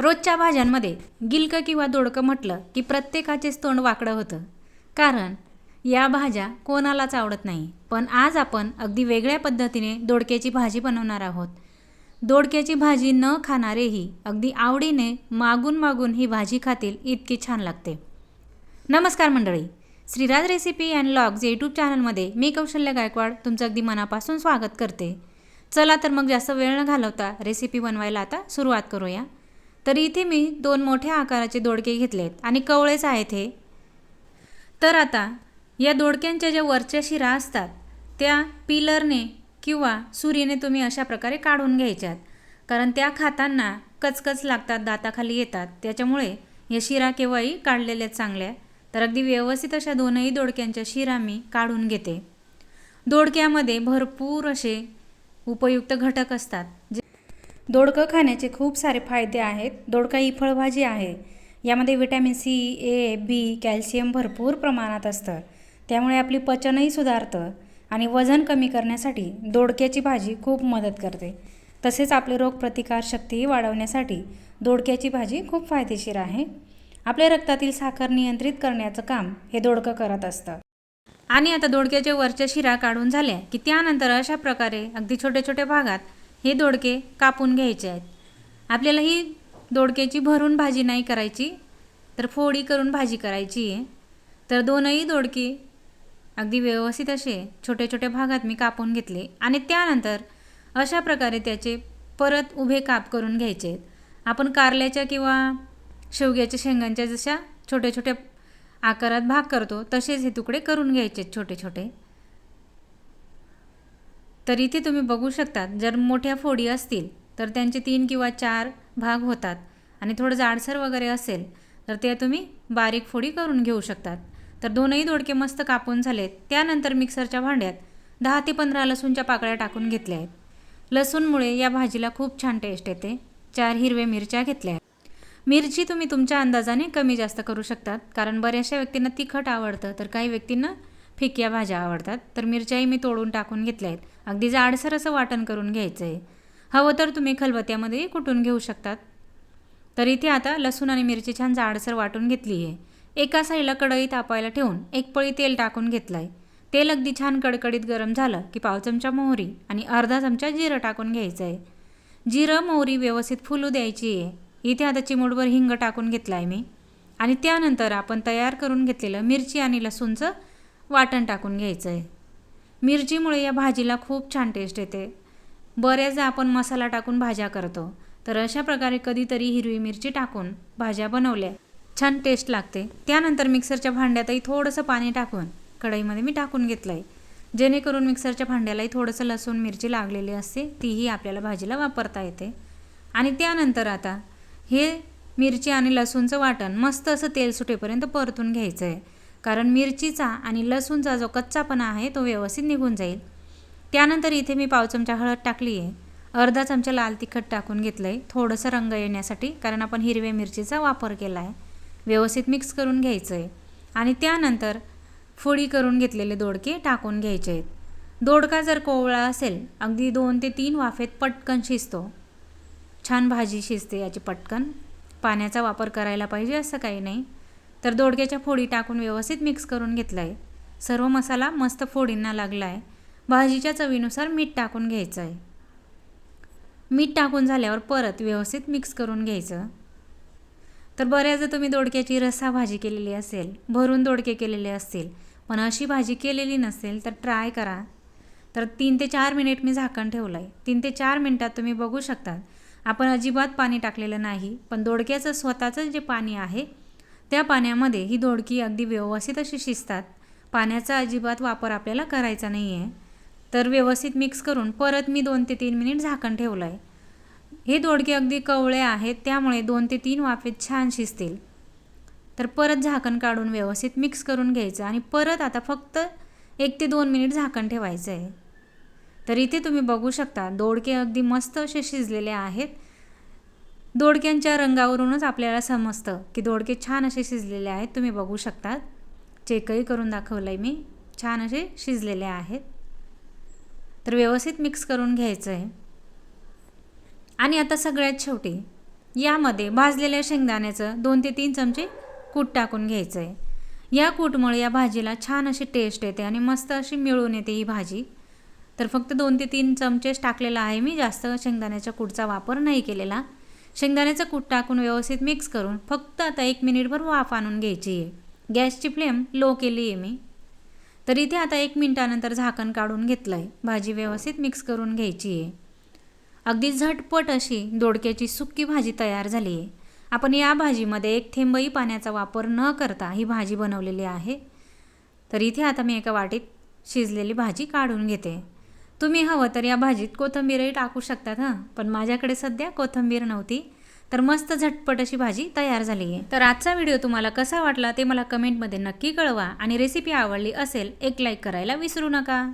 रोजच्या भाज्यांमध्ये गिलकं किंवा दोडकं म्हटलं की प्रत्येकाचेच तोंड वाकडं होतं. कारण या भाज्या कोणालाच आवडत नाही. पण आज आपण अगदी वेगळ्या पद्धतीने दोडक्याची भाजी बनवणार आहोत. दोडक्याची भाजी न खाणारेही अगदी आवडीने मागून मागून ही भाजी खातील इतकी छान लागते. नमस्कार मंडळी. Shriraj recipe and logs YouTube चॅनलमध्ये मी कौशल्य गायकवाड तुमचं अगदी मनापासून स्वागत करते. चला तर मग जास्त वेळ न घालवता रेसिपी बनवायला आता सुरुवात करूया. तर इथे मी दोन मोठ्या आकाराचे दोडके घेतलेत आणि कवळेच आहेत हे. तर आता या दोडक्यांच्या ज्या वरच्या शिरा असतात त्या पिलरने किंवा सुरीने तुम्ही अशा प्रकारे काढून घ्यायच्यात. कारण त्या खाताना कचकच लागतात दाताखाली येतात. त्याच्यामुळे या शिरा केव्हाही काढलेल्या चांगल्या. तर अगदी व्यवस्थित अशा दोनही दोडक्यांच्या शिरा मी काढून घेते. दोडक्यामध्ये भरपूर असे उपयुक्त घटक असतात जे दोडकं खाण्याचे खूप सारे फायदे आहेत. दोडका ही फळभाजी आहे. यामध्ये vitamin C A B calcium भरपूर प्रमाणात असतं. त्यामुळे आपली पचनही सुधारतं आणि वजन कमी करण्यासाठी दोडक्याची भाजी खूप मदत करते. तसेच आपली रोगप्रतिकारशक्तीही वाढवण्यासाठी दोडक्याची भाजी खूप फायदेशीर आहे. आपल्या रक्तातील साखर नियंत्रित करण्याचं काम हे दोडकं करत असतं. आणि आता दोडक्याच्या वरच्या शिरा काढून झाल्या की त्यानंतर अशा प्रकारे अगदी छोट्या छोट्या भागात हे दोडके कापून घ्यायचे आहेत. आपल्याला ही दोडक्याची भरून भाजी नाही करायची तर फोडी करून भाजी करायची आहे. तर दोनही दोडके अगदी व्यवस्थित असे छोट्या छोट्या भागात मी कापून घेतले आणि त्यानंतर अशा प्रकारे त्याचे परत उभे काप करून घ्यायचे आहेत. आपण कारल्याच्या किंवा शेवग्याच्या शेंगांच्या जशा छोट्या छोट्या आकारात भाग करतो तसेच हे तुकडे करून घ्यायचे छोटे छोटे. तर इथे तुम्ही बघू शकतात. जर मोठ्या फोडी असतील तर त्यांचे तीन किंवा चार भाग होतात आणि थोडं जाडसर वगैरे असेल तर ते तुम्ही बारीक फोडी करून घेऊ शकतात. तर दोनही दोडके मस्त कापून झालेत. त्यानंतर मिक्सरच्या भांड्यात दहा ते पंधरा लसूणच्या पाकळ्या टाकून घेतल्या आहेत. लसूणमुळे या भाजीला खूप छान टेस्ट येते. चार हिरव्या मिरच्या घेतल्या आहेत. मिरची तुम्ही तुमच्या अंदाजाने कमी जास्त करू शकतात कारण बऱ्याचशा व्यक्तींना तिखट आवडतं तर काही व्यक्तींना फिक्या भाज्या आवडतात. तर मिरच्याही मी तोडून टाकून घेतल्या आहेत. अगदी जाडसर असं वाटण करून घ्यायचं आहे हवं तर तुम्ही खलबत्त्यामध्ये कुटून घेऊ शकतात. तर इथे आता लसूण आणि मिरची छान जाडसर वाटून घेतली आहे. एका साईडला कढई तापायला ठेवून एक पळी तेल टाकून घेतलं आहे तेल अगदी छान कडकडीत गरम झालं की पाव चमचा मोहरी आणि अर्धा चमचा जिरं टाकून घ्यायचं आहे जिरं मोहरी व्यवस्थित फुलू द्यायची आहे. इथे आता चिमूटभर हिंग टाकून घेतला आहे मी. आणि त्यानंतर आपण तयार करून घेतलेलं मिरची आणि लसूणचं वाटण टाकून घ्यायचं आहे मिरचीमुळे या भाजीला खूप छान टेस्ट येते. बऱ्याचदा आपण मसाला टाकून भाज्या करतो तर अशा प्रकारे कधीतरी हिरवी मिरची टाकून भाज्या बनवल्या. छान टेस्ट लागते. त्यानंतर मिक्सरच्या भांड्यातही थोडंसं पाणी टाकून कढईमध्ये मी टाकून घेतलं आहे जेणेकरून मिक्सरच्या भांड्यालाही थोडंसं लसूण मिरची लागलेली असते तीही आपल्याला भाजीला वापरता येते. आणि त्यानंतर आता हे मिरची आणि लसूणचं वाटण मस्त असं तेल सुटेपर्यंत परतून घ्यायचं आहे कारण मिरचीचा आणि लसूणचा जो कच्चापणा आहे तो व्यवस्थित निघून जाईल. त्यानंतर इथे मी पाव चमचा हळद टाकली आहे. अर्धा चमचा लाल तिखट टाकून घेतलं आहे थोडंसं रंग येण्यासाठी कारण आपण हिरव्या मिरचीचा वापर केला आहे व्यवस्थित मिक्स करून घ्यायचं आहे आणि त्यानंतर फोडी करून घेतलेले दोडके टाकून घ्यायचे आहेत. दोडका जर कोवळा असेल अगदी दोन ते तीन वाफेत पटकन शिजतो. छान भाजी शिजते याची पटकन. पाण्याचा वापर करायला पाहिजे असं काही नाही. तर दोडक्याच्या फोडी टाकून व्यवस्थित मिक्स करून घेतला आहे सर्व मसाला मस्त फोडींना लागला आहे भाजीच्या चवीनुसार मीठ टाकून घ्यायचं आहे मीठ टाकून झाल्यावर परत व्यवस्थित मिक्स करून घ्यायचं. तर बऱ्याचदा तुम्ही दोडक्याची रस्सा भाजी केलेली असेल भरून दोडके केलेले असतील पण अशी भाजी केलेली नसेल तर ट्राय करा. तर तीन ते चार मिनिट मी झाकण ठेवलं आहे तीन ते चार मिनटात तुम्ही बघू शकता आपण अजिबात पाणी टाकलेलं नाही पण दोडक्याचं स्वतःचं जे पाणी आहे त्या पाण्यामध्ये ही दोडकी अगदी व्यवस्थित अशी शिजतात. पाण्याचा अजिबात वापर आपल्याला करायचा नाही आहे तर व्यवस्थित मिक्स करून परत मी दोन ते तीन मिनिट झाकण ठेवलं आहे हे दोडके अगदी कवळे आहेत त्यामुळे दोन ते तीन वाफेत छान शिजतील. तर परत झाकण काढून व्यवस्थित मिक्स करून घ्यायचं आणि परत आता फक्त एक ते दोन मिनिट झाकण ठेवायचं आहे तर इथे तुम्ही बघू शकता दोडके अगदी मस्त असे शिजलेले आहेत. दोडक्यांच्या रंगावरूनच आपल्याला समजतं की दोडके छान असे शिजलेले आहेत. तुम्ही बघू शकतात. चेकही करून दाखवलं आहे मी छान असे शिजलेले आहेत. तर व्यवस्थित मिक्स करून घ्यायचं आहे. आणि आता सगळ्यात शेवटी यामध्ये भाजलेल्या शेंगदाण्याचं दोन ते तीन चमचे कूट टाकून घ्यायचं आहे या कूटमुळे या भाजीला छान अशी टेस्ट येते आणि मस्त अशी मिळून येते ही भाजी. तर फक्त दोन ते तीन चमचेच टाकलेला आहे मी. जास्त शेंगदाण्याच्या कूटचा वापर नाही केलेला. शेंगदाण्याचं कूट टाकून व्यवस्थित मिक्स करून फक्त आता एक मिनिटभर वाफ आणून घ्यायची आहे. गॅसची फ्लेम लो केली आहे मी. तर इथे आता एक मिनिटानंतर झाकण काढून घेतलं आहे भाजी व्यवस्थित मिक्स करून घ्यायची आहे. अगदी झटपट अशी दोडक्याची सुक्की भाजी तयार झाली आहे. आपण या भाजीमध्ये एक थेंबही पाण्याचा वापर न करता ही भाजी बनवलेली आहे. तर इथे आता मी एका वाटीत शिजलेली भाजी काढून घेते. तुम्ही हवं तर या भाजीत कोथिंबीरही टाकू शकतात हां. पण माझ्याकडे सध्या कोथिंबीर नव्हती. तर मस्त झटपट अशी भाजी तयार झाली आहे. तर आजचा व्हिडिओ तुम्हाला कसा वाटला ते मला कमेंटमध्ये नक्की कळवा. आणि रेसिपी आवडली असेल एक लाईक करायला विसरू नका.